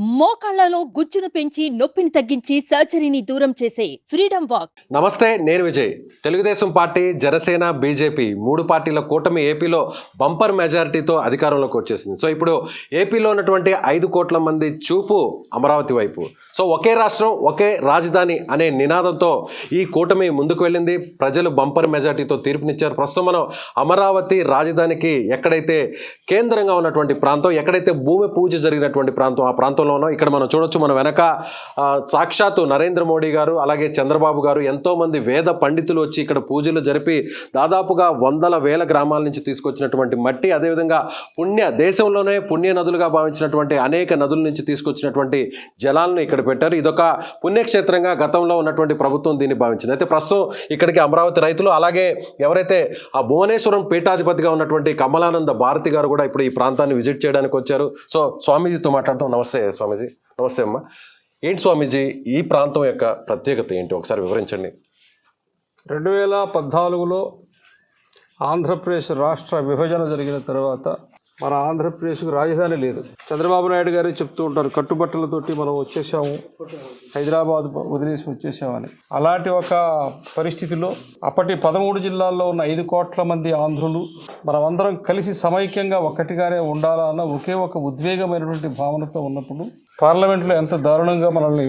మోకాళ్ళలో గుజ్జును పెంచి నొప్పిని తగ్గించి సర్జరీని దూరం చేసే ఫ్రీడమ్ వాక్. నమస్తే నేను విజయ్. తెలుగుదేశం పార్టీ జనసేన బీజేపీ మూడు పార్టీల కూటమి ఏపీలో బంపర్ మెజారిటీతో అధికారంలోకి వచ్చేసింది. సో ఇప్పుడు ఏపీలో ఉన్నటువంటి ఐదు కోట్ల మంది చూపు అమరావతి వైపు. సో ఒకే రాష్ట్రం ఒకే రాజధాని అనే నినాదంతో ఈ కూటమి ముందుకు వెళ్ళింది. ప్రజలు బంపర్ మెజార్టీతో తీర్పునిచ్చారు. ప్రస్తుతం మనం అమరావతి రాజధానికి ఎక్కడైతే కేంద్రంగా ఉన్నటువంటి ప్రాంతం ఎక్కడైతే భూమి పూజ జరిగినటువంటి ప్రాంతం ఆ ప్రాంతంలో ఉన్నాం. ఇక్కడ మనం చూడొచ్చు మన వెనక సాక్షాత్తు నరేంద్ర మోడీ గారు అలాగే చంద్రబాబు గారు ఎంతోమంది వేద పండితులు వచ్చి ఇక్కడ పూజలు జరిపి దాదాపుగా వందల వేల గ్రామాల నుంచి తీసుకొచ్చినటువంటి మట్టి అదేవిధంగా పుణ్య దేశంలోనే పుణ్య నదులుగా భావించినటువంటి అనేక నదుల నుంచి తీసుకొచ్చినటువంటి జలాలను ఇక్కడ పెట్టారు. ఇదొక పుణ్యక్షేత్రంగా గతంలో ఉన్నటువంటి ప్రభుత్వం దీన్ని భావించింది. అయితే ప్రస్తుతం ఇక్కడికి అమరావతి రైతులు అలాగే ఎవరైతే ఆ భువనేశ్వరం పీఠాధిపతిగా ఉన్నటువంటి కమలానంద భారతి గారు కూడా ఇప్పుడు ఈ ప్రాంతాన్ని విజిట్ చేయడానికి వచ్చారు. సో స్వామీజీతో మాట్లాడతాం. నమస్తే స్వామీజీ. నమస్తే అమ్మా. ఏంటి స్వామీజీ ఈ ప్రాంతం యొక్క ప్రత్యేకత ఏంటి? ఒకసారి వివరించండి. రెండు వేల పద్నాలుగులో ఆంధ్రప్రదేశ్ రాష్ట్ర విభజన జరిగిన తర్వాత మన ఆంధ్రప్రదేశ్కు రాజధాని లేదు. చంద్రబాబు నాయుడు గారే చెప్తూ ఉంటారు కట్టుబట్టలతోటి మనం వచ్చేసాము హైదరాబాద్ వదిలేసి వచ్చేసామని అలాంటి ఒక పరిస్థితిలో అప్పటి పదమూడు జిల్లాల్లో ఉన్న ఐదు కోట్ల మంది ఆంధ్రులు మనమందరం కలిసి సమైక్యంగా ఒక్కటిగానే ఉండాలన్న ఒకే ఒక ఉద్వేగమైనటువంటి భావనతో ఉన్నప్పుడు పార్లమెంట్లో ఎంత దారుణంగా మనల్ని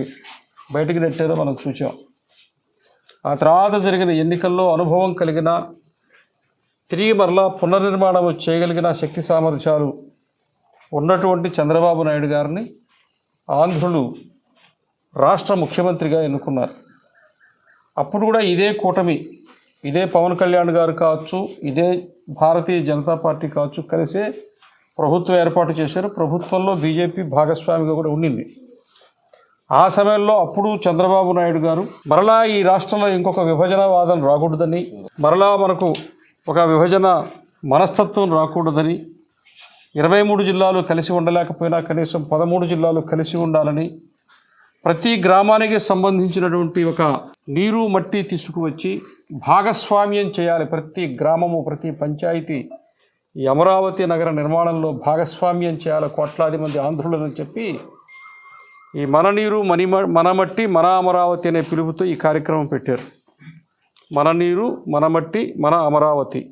బయటికి నెట్టారో మనం చూసాం ఆ తర్వాత జరిగిన ఎన్నికల్లో అనుభవం కలిగిన తిరిగి మరలా పునర్నిర్మాణం చేయగలిగిన శక్తి సామర్థ్యాలు ఉన్నటువంటి చంద్రబాబు నాయుడు గారిని ఆంధ్రులు రాష్ట్ర ముఖ్యమంత్రిగా ఎన్నుకున్నారు. అప్పుడు కూడా ఇదే కూటమి ఇదే పవన్ కళ్యాణ్ గారు కావచ్చు ఇదే భారతీయ జనతా పార్టీ కావచ్చు కలిసే ప్రభుత్వం ఏర్పాటు చేశారు. ప్రభుత్వంలో బీజేపీ భాగస్వామిగా కూడా ఉండింది. ఆ సమయంలో అప్పుడు చంద్రబాబు నాయుడు గారు మరలా ఈ రాష్ట్రంలో ఇంకొక విభజనవాదం రాకూడదని మరలా మనకు ఒక విభజన మనస్తత్వం రాకూడదని ఇరవై మూడు జిల్లాలు కలిసి ఉండలేకపోయినా కనీసం పదమూడు జిల్లాలు కలిసి ఉండాలని ప్రతి గ్రామానికి సంబంధించినటువంటి ఒక నీరు మట్టి తీసుకువచ్చి భాగస్వామ్యం చేయాలి. ప్రతి గ్రామము ప్రతి పంచాయతీ ఈ అమరావతి నగర నిర్మాణంలో భాగస్వామ్యం చేయాలి. కోట్లాది మంది ఆంధ్రులని చెప్పి ఈ మన నీరు మని మన మట్టి మన అమరావతి అనే పిలుపుతో ఈ కార్యక్రమం పెట్టారు. మన నీరు మన మట్టి మన అమరావతి.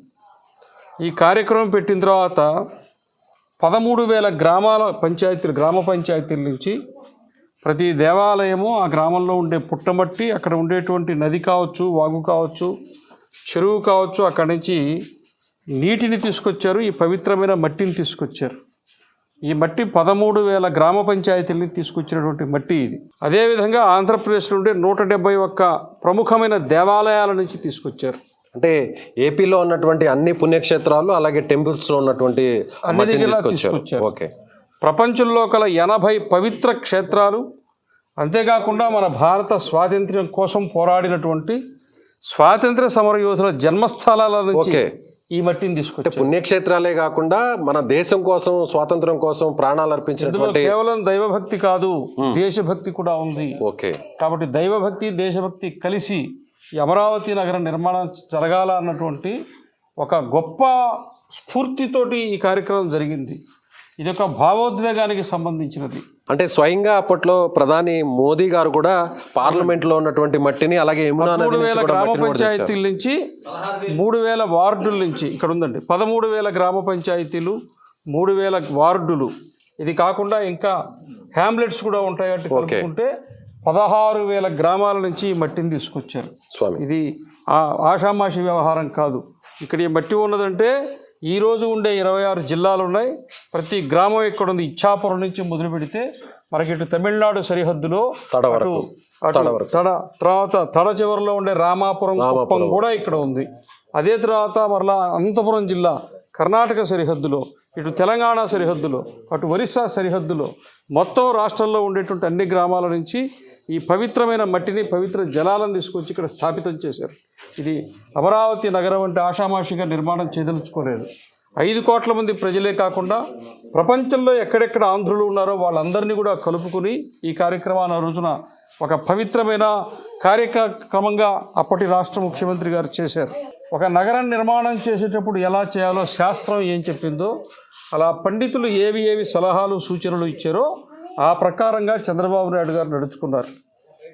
ఈ కార్యక్రమం పెట్టిన తర్వాత పదమూడు వేల గ్రామాల పంచాయతీలు గ్రామ పంచాయతీల నుంచి ప్రతి దేవాలయము ఆ గ్రామంలో ఉండే పుట్టమట్టి అక్కడ ఉండేటువంటి నది కావచ్చు వాగు కావచ్చు చెరువు కావచ్చు అక్కడి నుంచి నీటిని తీసుకొచ్చారు ఈ పవిత్రమైన మట్టిని తీసుకొచ్చారు. ఈ మట్టి పదమూడు వేల గ్రామ పంచాయతీలని తీసుకొచ్చినటువంటి మట్టి ఇది. అదేవిధంగా ఆంధ్రప్రదేశ్లో ఉండే నూట డెబ్బై ఒక్క ప్రముఖమైన దేవాలయాల నుంచి తీసుకొచ్చారు. అంటే ఏపీలో ఉన్నటువంటి అన్ని పుణ్యక్షేత్రాలు అలాగే టెంపుల్స్లో ఉన్నటువంటి తీసుకొచ్చారు. ఓకే. ప్రపంచంలో కల ఎనభై పవిత్ర క్షేత్రాలు అంతేకాకుండా మన భారత స్వాతంత్ర్యం కోసం పోరాడినటువంటి స్వాతంత్ర సమరయోధుల జన్మస్థలాల నుంచి ఓకే. ఈ మట్టిని తీసుకొచ్చారు. పుణ్యక్షేత్రాలే కాకుండా మన దేశం కోసం స్వాతంత్రం కోసం ప్రాణాలు అర్పించినటువంటి కేవలం దైవభక్తి కాదు దేశభక్తి కూడా ఉంది. ఓకే. కాబట్టి దైవభక్తి దేశభక్తి కలిసి ఈ అమరావతి నగర నిర్మాణం జరగాల అన్నటువంటి ఒక గొప్ప స్ఫూర్తితోటి ఈ కార్యక్రమం జరిగింది. ఇది ఒక భావోద్వేగానికి సంబంధించినది. అంటే స్వయంగా అప్పట్లో ప్రధాని మోదీ గారు కూడా పార్లమెంట్లో ఉన్నటువంటి మట్టిని అలాగే మూడు వేల గ్రామ. పంచాయతీల నుంచి మూడు వేల వార్డుల నుంచి ఇక్కడ ఉందండి పదమూడు వేల గ్రామ పంచాయతీలు మూడు వేల వార్డులు. ఇది కాకుండా ఇంకా హ్యామ్లెట్స్ కూడా ఉంటాయి అంటే కలుపుకుంటే పదహారు వేల గ్రామాల నుంచి ఈ మట్టిని తీసుకొచ్చారు. స్వామి. ఇది ఆ ఆషామాషి వ్యవహారం కాదు. ఇక్కడ ఈ మట్టి ఉన్నదంటే ఈ రోజు ఉండే ఇరవై ఆరు జిల్లాలు ఉన్నాయి. ప్రతి గ్రామం ఇక్కడ ఉంది ఇచ్చాపురం నుంచి మొదలు పెడితే మనకి ఇటు తమిళనాడు సరిహద్దులో తడ వరకు తడ తర్వాత తడ చివరిలో ఉండే రామాపురం. కుప్పం కూడా ఇక్కడ ఉంది. అదే తర్వాత మరలా అనంతపురం జిల్లా కర్ణాటక సరిహద్దులో ఇటు తెలంగాణ సరిహద్దులో అటు ఒరిస్సా సరిహద్దులో మొత్తం రాష్ట్రంలో ఉండేటువంటి అన్ని గ్రామాల నుంచి ఈ పవిత్రమైన మట్టిని పవిత్ర జలాలను తీసుకొచ్చి ఇక్కడ స్థాపితం చేశారు. ఇది అమరావతి నగరం అంటే ఆషామాషిగా నిర్మాణం చేయదలుచుకోలేదు. ఐదు కోట్ల మంది ప్రజలే కాకుండా ప్రపంచంలో ఎక్కడెక్కడ ఆంధ్రులు ఉన్నారో వాళ్ళందరినీ కూడా కలుపుకుని ఈ కార్యక్రమాన్ని ఆ రోజున ఒక పవిత్రమైన కార్యక్రమంగా అప్పటి రాష్ట్ర ముఖ్యమంత్రి గారు చేశారు. ఒక నగరం నిర్మాణం చేసేటప్పుడు ఎలా చేయాలో శాస్త్రం ఏం చెప్పిందో అలా పండితులు ఏవి ఏవి సలహాలు సూచనలు ఇచ్చారో ఆ ప్రకారంగా చంద్రబాబు నాయుడు గారు నడుచుకున్నారు.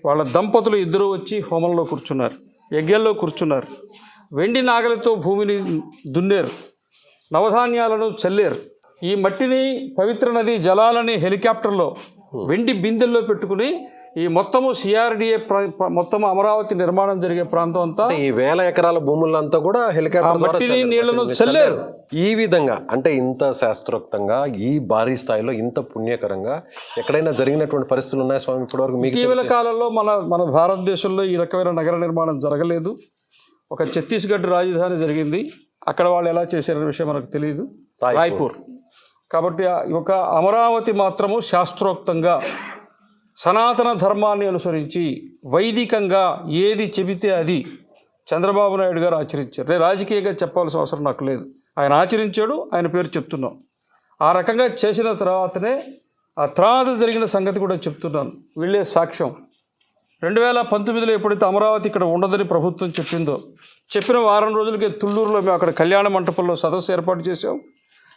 వాళ్ళ దంపతులు ఇద్దరు వచ్చి హోమంలో కూర్చున్నారు యజ్ఞంలో కూర్చున్నారు. వెండి నాగలితో భూమిని దున్నేరు. నవధాన్యాలను చల్లేరు. ఈ మట్టిని పవిత్ర నది జలాలని హెలికాప్టర్లో వెండి బిందెల్లో పెట్టుకుని ఈ మొత్తము సిఆర్డిఏ మొత్తం అమరావతి నిర్మాణం జరిగే ప్రాంతం అంతా ఈ వేల ఎకరాల భూములంతా కూడా హెలికాప్టర్ మట్టిని. నీళ్ళను చల్లారు. ఈ విధంగా అంటే ఇంత శాస్త్రోక్తంగా ఈ భారీ స్థాయిలో ఇంత పుణ్యకరంగా ఎక్కడైనా జరిగినటువంటి పరిస్థితులు ఉన్నాయా స్వామి? ఇప్పటివరకు మీకు ఇటీవల కాలంలో మన మన భారతదేశంలో ఈ రకమైన నగర నిర్మాణం జరగలేదు. ఒక ఛత్తీస్గఢ్ రాజధాని జరిగింది. అక్కడ వాళ్ళు ఎలా చేశారనే విషయం మనకు తెలియదు రాయ్పూర్. కాబట్టి ఆ ఒక అమరావతి మాత్రము శాస్త్రోక్తంగా సనాతన ధర్మాన్ని అనుసరించి వైదికంగా ఏది చెబితే అది చంద్రబాబు నాయుడు గారు ఆచరించారు. నేను రాజకీయంగా చెప్పాల్సిన అవసరం నాకు లేదు. ఆయన ఆచరించాడు ఆయన పేరు చెప్తున్నాం. ఆ రకంగా చేసిన తర్వాతనే ఆ తర్వాత జరిగిన సంగతి కూడా చెప్తున్నాను. వీళ్ళే సాక్ష్యం. రెండు వేల పంతొమ్మిదిలో ఎప్పుడైతే అమరావతి ఇక్కడ ఉండదని ప్రభుత్వం చెప్పిందో చెప్పిన వారం రోజులకే తుళ్ళూరులో మేము అక్కడ కళ్యాణ మంటపంలో సదస్సు ఏర్పాటు చేసాం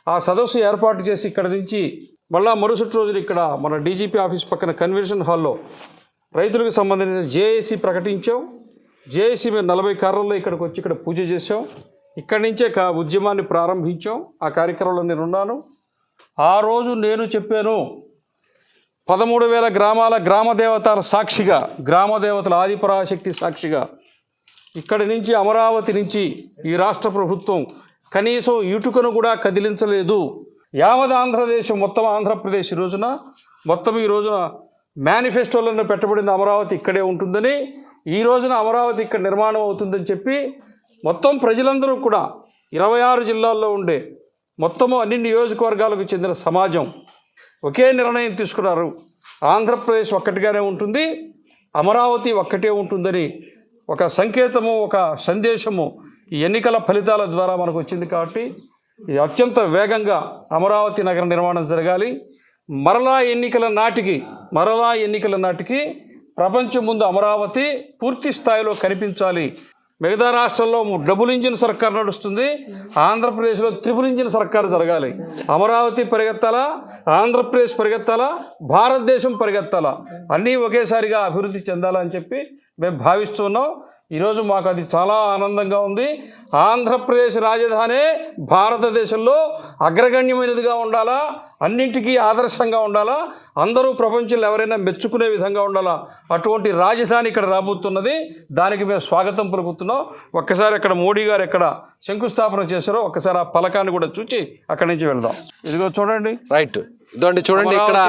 ఆ సదస్సు ఏర్పాటు చేసి ఇక్కడ నుంచి మళ్ళా మరుసటి రోజున ఇక్కడ మన డీజీపీ ఆఫీస్ పక్కన కన్వెన్షన్ హాల్లో రైతులకు సంబంధించిన జేఏసీ ప్రకటించాం. జేఏసీ మేము నలభై కార్లలో ఇక్కడికి వచ్చి ఇక్కడ పూజ చేసాం ఇక్కడి నుంచే కా ఉద్యమాన్ని ప్రారంభించాం. ఆ కార్యక్రమంలో నేను ఉన్నాను. ఆ రోజు నేను చెప్పాను పదమూడు వేల గ్రామాల గ్రామ దేవతల సాక్షిగా గ్రామ దేవతల ఆదిపరాశక్తి సాక్షిగా ఇక్కడి నుంచి అమరావతి నుంచి ఈ రాష్ట్ర ప్రభుత్వం కనీసం ఇటుకను కూడా కదిలించలేదు. యావత్ ఆంధ్రదేశం మొత్తం ఆంధ్రప్రదేశ్ ఈ రోజున మొత్తం ఈ రోజున మేనిఫెస్టోలను పెట్టబడిన అమరావతి ఇక్కడే ఉంటుందని ఈ రోజున అమరావతి ఇక్కడ నిర్మాణం అవుతుందని చెప్పి మొత్తం ప్రజలందరూ కూడా ఇరవై ఆరు జిల్లాల్లో ఉండే మొత్తము అన్ని నియోజకవర్గాలకు చెందిన సమాజం ఒకే నిర్ణయం తీసుకున్నారు. ఆంధ్రప్రదేశ్ ఒక్కటిగానే ఉంటుంది అమరావతి ఒక్కటే ఉంటుందని ఒక సంకేతము ఒక సందేశము ఈ ఎన్నికల ఫలితాల ద్వారా మనకు వచ్చింది కాబట్టి ఇది అత్యంత వేగంగా అమరావతి నగర నిర్మాణం జరగాలి. మరలా ఎన్నికల నాటికి మరలా ఎన్నికల నాటికి ప్రపంచం ముందు అమరావతి పూర్తి స్థాయిలో కనిపించాలి. మిగతా రాష్ట్రాల్లో డబుల్ ఇంజిన్ సర్కార్ నడుస్తుంది. ఆంధ్రప్రదేశ్లో త్రిపుల్ ఇంజిన్ సర్కారు జరగాలి. అమరావతి పరిగెత్తాలా? ఆంధ్రప్రదేశ్ పరిగెత్తాలా? భారతదేశం పరిగెత్తాలా? అన్నీ ఒకేసారిగా అభివృద్ధి చెందాలని చెప్పి మేము భావిస్తున్నాం ఈరోజు మాకు అది చాలా ఆనందంగా ఉంది. ఆంధ్రప్రదేశ్ రాజధానే భారతదేశంలో అగ్రగణ్యమైనదిగా ఉండాలా? అన్నింటికీ ఆదర్శంగా ఉండాలా? అందరూ ప్రపంచంలో ఎవరైనా మెచ్చుకునే విధంగా ఉండాలా? అటువంటి రాజధాని ఇక్కడ రాబోతున్నది. దానికి మేము స్వాగతం పలుకుతున్నాం. ఒక్కసారి అక్కడ మోడీ గారు ఎక్కడ శంకుస్థాపన చేశారో ఒక్కసారి ఆ పలకాన్ని కూడా చూచి అక్కడి నుంచి వెళ్దాం. ఇదిగో చూడండి. రైట్. ఇదండి చూడండి ఇక్కడ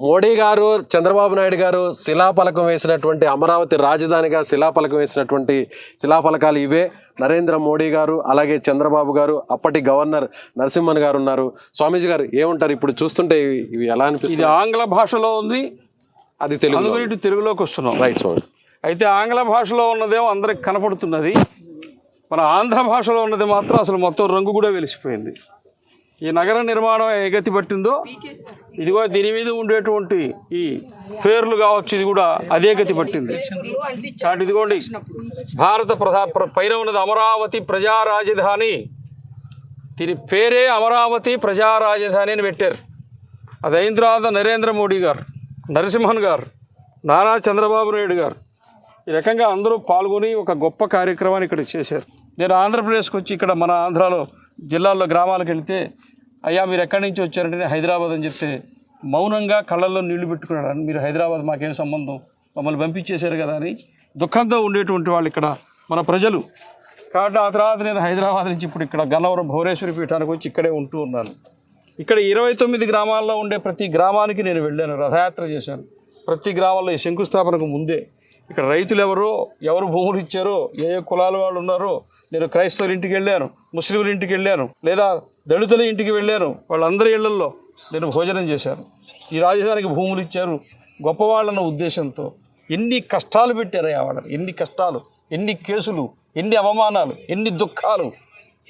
మోడీ గారు చంద్రబాబు నాయుడు గారు శిలాఫలకం వేసినటువంటి అమరావతి రాజధానిగా శిలాఫలకం వేసినటువంటి శిలాఫలకాలు ఇవే. నరేంద్ర మోడీ గారు అలాగే చంద్రబాబు గారు అప్పటి గవర్నర్ నరసింహన్ గారు ఉన్నారు. స్వామీజీ గారు ఏముంటారు ఇప్పుడు చూస్తుంటే ఇవి ఎలా అనిపిస్తుంది? ఇది ఆంగ్ల భాషలో ఉంది. అది తెలుగు తెలుగులోకి వస్తున్నాం. రైట్ స్వామి. అయితే ఆంగ్ల భాషలో ఉన్నదేమో అందరికి కనపడుతున్నది. మన ఆంధ్ర భాషలో ఉన్నది మాత్రం అసలు మొత్తం రంగు కూడా వెలిసిపోయింది. ఈ నగర నిర్మాణం ఏ గతి పట్టిందో ఇదిగో దీని మీద ఉండేటువంటి ఈ పేర్లు కావచ్చు ఇది కూడా అదే గతి పట్టింది. కాబట్టి ఇదిగోండి. భారత ప్రధా ప్ర- పైన ఉన్నది అమరావతి ప్రజా రాజధాని. దీని పేరే అమరావతి ప్రజా రాజధాని అని పెట్టారు. అది అయిన తర్వాత నరేంద్ర మోడీ గారు నరసింహన్ గారు నారా చంద్రబాబు నాయుడు గారు. ఈ రకంగా అందరూ పాల్గొని ఒక గొప్ప కార్యక్రమాన్ని ఇక్కడ చేశారు. నేను ఆంధ్రప్రదేశ్కి వచ్చి ఇక్కడ మన ఆంధ్రాలో జిల్లాల్లో గ్రామాలకు వెళితే అయ్యా మీరు ఎక్కడి నుంచి వచ్చారంటే హైదరాబాద్ అని చెప్తే మౌనంగా కళ్ళల్లో నీళ్ళు పెట్టుకున్నాడు. మీరు హైదరాబాద్ మాకేం సంబంధం? మమ్మల్ని పంపించేశారు కదా అని దుఃఖంతో ఉండేటువంటి వాళ్ళు ఇక్కడ మన ప్రజలు. కాబట్టి ఆ తర్వాత నేను హైదరాబాద్ నుంచి ఇప్పుడు ఇక్కడ గన్నవరం భువనేశ్వరి పీఠానికి వచ్చి ఇక్కడే ఉంటూ ఉన్నాను. ఇక్కడ ఇరవై తొమ్మిది గ్రామాల్లో ఉండే ప్రతి గ్రామానికి నేను వెళ్ళాను రథయాత్ర చేశాను. ప్రతి గ్రామాల్లో ఈ శంకుస్థాపనకు ముందే. ఇక్కడ రైతులు ఎవరో ఎవరు భూములు ఇచ్చారో ఏ ఏ కులాల వాళ్ళు ఉన్నారో నేను క్రైస్తవుల ఇంటికి వెళ్ళాను ముస్లింల ఇంటికి వెళ్ళాను లేదా దళితుల ఇంటికి వెళ్ళారు. వాళ్ళందరి ఇళ్ళల్లో నేను భోజనం చేశారు ఈ రాజధానికి భూములు ఇచ్చారు. గొప్పవాళ్ళన్న ఉద్దేశంతో ఎన్ని కష్టాలు పెట్టారయ్యా వాళ్ళని. ఎన్ని కష్టాలు ఎన్ని కేసులు ఎన్ని అవమానాలు ఎన్ని దుఃఖాలు.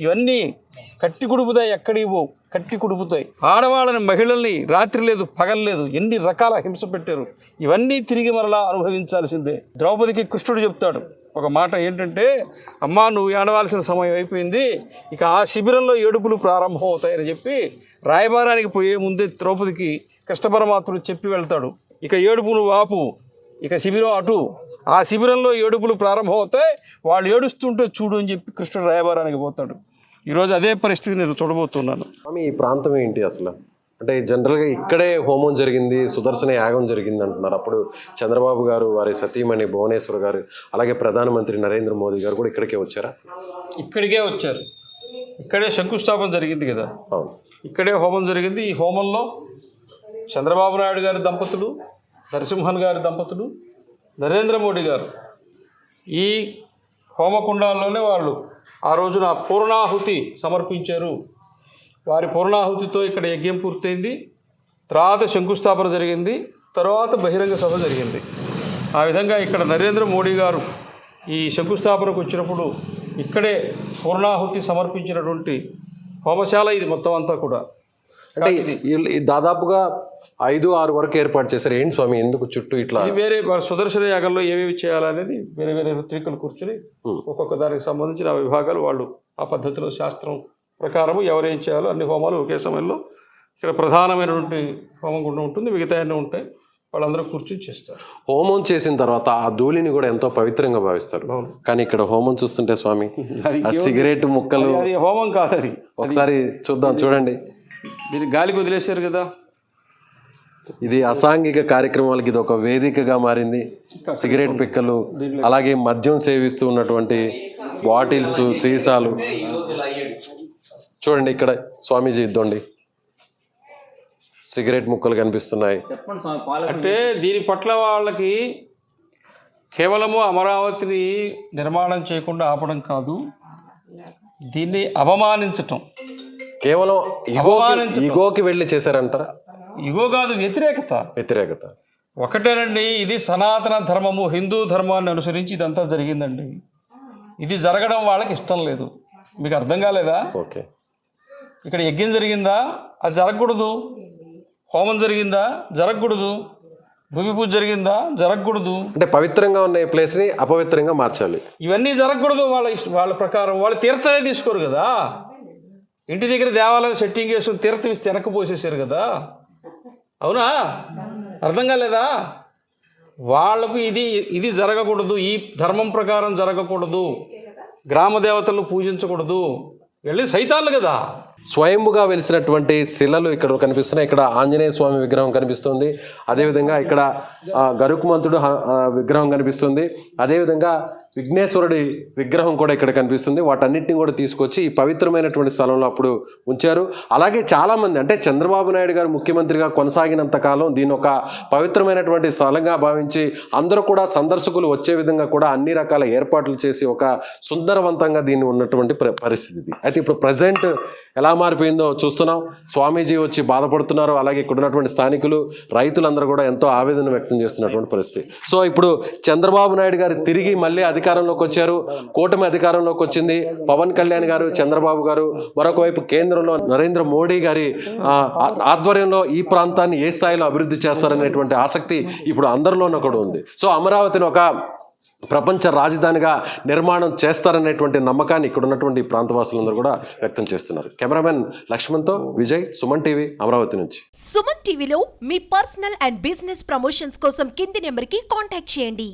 ఇవన్నీ కట్టి కుడుపుతాయి ఎక్కడికి పోవు. కట్టి కుడుపుతాయి. ఆడవాళ్ళని మహిళల్ని రాత్రి లేదు పగల్లేదు ఎన్ని రకాల హింస పెట్టారు. ఇవన్నీ తిరిగి మరలా అనుభవించాల్సిందే. ద్రౌపదికి కృష్ణుడు చెప్తాడు. ఒక మాట ఏంటంటే అమ్మా నువ్వు ఏడవాల్సిన సమయం అయిపోయింది. ఇక ఆ శిబిరంలో ఏడుపులు ప్రారంభం అవుతాయని చెప్పి రాయబారానికి పోయే ముందే ద్రౌపదికి కృష్ణ పరమాత్ముడు చెప్పి వెళ్తాడు. ఇక ఏడుపులు వాపు ఇక శిబిరం అటు. ఆ శిబిరంలో ఏడుపులు ప్రారంభమవుతాయి. వాళ్ళు ఏడుస్తుంటే చూడు అని చెప్పి కృష్ణుడు రాయబారానికి పోతాడు. ఈరోజు అదే పరిస్థితి నేను చూడబోతున్నాను. స్వామి ఈ ప్రాంతం ఏంటి అసలు? అంటే జనరల్గా ఇక్కడే హోమం జరిగింది సుదర్శన యాగం జరిగింది అంటున్నారు. అప్పుడు చంద్రబాబు గారు వారి సతీమణి భువనేశ్వర్ గారు అలాగే ప్రధానమంత్రి నరేంద్ర మోదీ గారు కూడా ఇక్కడికే వచ్చారా? ఇక్కడికే వచ్చారు. ఇక్కడే శంకుస్థాపన జరిగింది కదా. అవును. ఇక్కడే హోమం జరిగింది. ఈ హోమంలో చంద్రబాబు నాయుడు గారి దంపతులు నరసింహన్ గారి దంపతులు నరేంద్ర మోడీ గారు ఈ హోమకుండాల్లోనే వాళ్ళు ఆ రోజున పూర్ణాహుతి సమర్పించారు. వారి పూర్ణాహుతితో ఇక్కడ యజ్ఞం పూర్తయింది. తర్వాత శంకుస్థాపన జరిగింది. తర్వాత బహిరంగ సభ జరిగింది. ఆ విధంగా ఇక్కడ నరేంద్ర మోడీ గారు ఈ శంకుస్థాపనకు వచ్చినప్పుడు ఇక్కడే పూర్ణాహుతి సమర్పించినటువంటి హోమశాల ఇది మొత్తం అంతా కూడా. అంటే దాదాపుగా ఐదు ఆరు వరకు ఏర్పాటు చేశారు. ఏంటి స్వామి? ఎందుకు చుట్టూ ఇట్లా? వేరే సుదర్శన యాగంలో ఏమేమి చేయాలనేది వేరే వేరే ఋత్వికులు కూర్చుని. ఒక్కొక్క దానికి సంబంధించిన విభాగాలు వాళ్ళు ఆ పద్ధతిలో శాస్త్రం ప్రకారము ఎవరేం చేయాలో అన్ని హోమాలు ఒకే సమయంలో ఇక్కడ ప్రధానమైనటువంటి హోమం గుండం ఉంటుంది మిగతా అన్నీ ఉంటాయి. వాళ్ళందరూ కూర్చుని చేస్తారు. హోమం చేసిన తర్వాత ఆ ధూళిని కూడా ఎంతో పవిత్రంగా భావిస్తారు. కానీ ఇక్కడ హోమం చూస్తుంటే స్వామి సిగరెట్ ముక్కలు హోమం కాదు అది. ఒకసారి చూద్దాం చూడండి. దీన్ని గాలికి వదిలేశారు కదా? ఇది అసాంఘిక కార్యక్రమాలకి ఇది ఒక వేదికగా మారింది. సిగరెట్ పిక్కలు అలాగే మద్యం సేవిస్తూ ఉన్నటువంటి బాటిల్స్ సీసాలు. చూడండి ఇక్కడ స్వామీజీ ఇద్దండి. సిగరెట్ ముక్కలు కనిపిస్తున్నాయి. అంటే దీని పట్ల వాళ్ళకి కేవలము అమరావతిని నిర్మాణం చేయకుండా ఆపడం కాదు దీన్ని అవమానించటం. కేవలం ఇగోకి వెళ్ళి చేశారంటారా? ఇగో కాదు వ్యతిరేకత. వ్యతిరేకత. ఒకటేనండి ఇది సనాతన ధర్మము హిందూ ధర్మాన్ని అనుసరించి ఇదంతా జరిగిందండి. ఇది జరగడం వాళ్ళకి ఇష్టం లేదు. మీకు అర్థం కాలేదా? ఓకే. ఇక్కడ యజ్ఞం జరిగిందా? అది జరగకూడదు. హోమం జరిగిందా? జరగకూడదు. భూమి పూజ జరిగిందా? జరగకూడదు. అంటే పవిత్రంగా ఉన్న ఈ ప్లేస్ని అపవిత్రంగా మార్చాలి. ఇవన్నీ జరగకూడదు వాళ్ళ ఇష్ట వాళ్ళ ప్రకారం. వాళ్ళు తీర్థమే తీసుకోరు కదా. ఇంటి దగ్గర దేవాలయం సెట్టింగ్ చేసుకుని తీర్థం ఇస్తే వెనక్కి పోసేసారు కదా. అవునా? అర్థం కాలేదా? వాళ్ళకు ఇది ఇది జరగకూడదు ఈ ధర్మం ప్రకారం జరగకూడదు. గ్రామ దేవతలు పూజించకూడదు. వెళ్ళి సైతాన్లు కదా? స్వయంగా వెలిసినటువంటి శిలలు ఇక్కడ కనిపిస్తున్నాయి. ఇక్కడ ఆంజనేయ స్వామి విగ్రహం కనిపిస్తుంది. అదేవిధంగా ఇక్కడ గరుకుమంతుడు విగ్రహం కనిపిస్తుంది. అదేవిధంగా విఘ్నేశ్వరుడి విగ్రహం కూడా ఇక్కడ కనిపిస్తుంది. వాటన్నిటిని కూడా తీసుకొచ్చి ఈ పవిత్రమైనటువంటి స్థలంలో అప్పుడు ఉంచారు. అలాగే చాలా మంది అంటే చంద్రబాబు నాయుడు గారు ముఖ్యమంత్రిగా కొనసాగినంత కాలం దీని ఒక పవిత్రమైనటువంటి స్థలంగా భావించి అందరూ కూడా సందర్శకులు వచ్చే విధంగా కూడా అన్ని రకాల ఏర్పాట్లు చేసి ఒక సుందరవంతంగా దీన్ని ఉన్నటువంటి పరిస్థితి అయితే ఇప్పుడు ప్రజెంట్ ఎలా ఎలా మారిపోయిందో చూస్తున్నాం. స్వామీజీ వచ్చి బాధపడుతున్నారు. అలాగే ఇక్కడ ఉన్నటువంటి స్థానికులు రైతులందరూ కూడా ఎంతో ఆవేదన వ్యక్తం చేస్తున్నటువంటి పరిస్థితి. సో ఇప్పుడు చంద్రబాబు నాయుడు గారు తిరిగి మళ్ళీ అధికారంలోకి వచ్చారు. కూటమి అధికారంలోకి వచ్చింది. పవన్ కళ్యాణ్ గారు చంద్రబాబు గారు మరొకవైపు కేంద్రంలో నరేంద్ర మోడీ గారి ఆధ్వర్యంలో ఈ ప్రాంతాన్ని ఏ స్థాయిలో అభివృద్ధి చేస్తారనేటువంటి ఆసక్తి ఇప్పుడు అందరిలోనూ కూడా ఉంది. సో అమరావతిని ఒక ప్రపంచ రాజధానిగా నిర్మాణం చేస్తారనేటువంటి నమ్మకాన్ని ఇక్కడ ఉన్నటువంటి ప్రాంతవాసులందరూ కూడా వ్యక్తం చేస్తున్నారు. కెమెరామెన్ లక్ష్మణ్తో విజయ్ సుమన్ టీవీ అమరావతి నుంచి. సుమన్ టీవీలో మీ పర్సనల్ అండ్ బిజినెస్ ప్రమోషన్స్ కోసం కింది నెంబర్కి కాంటాక్ట్ చేయండి.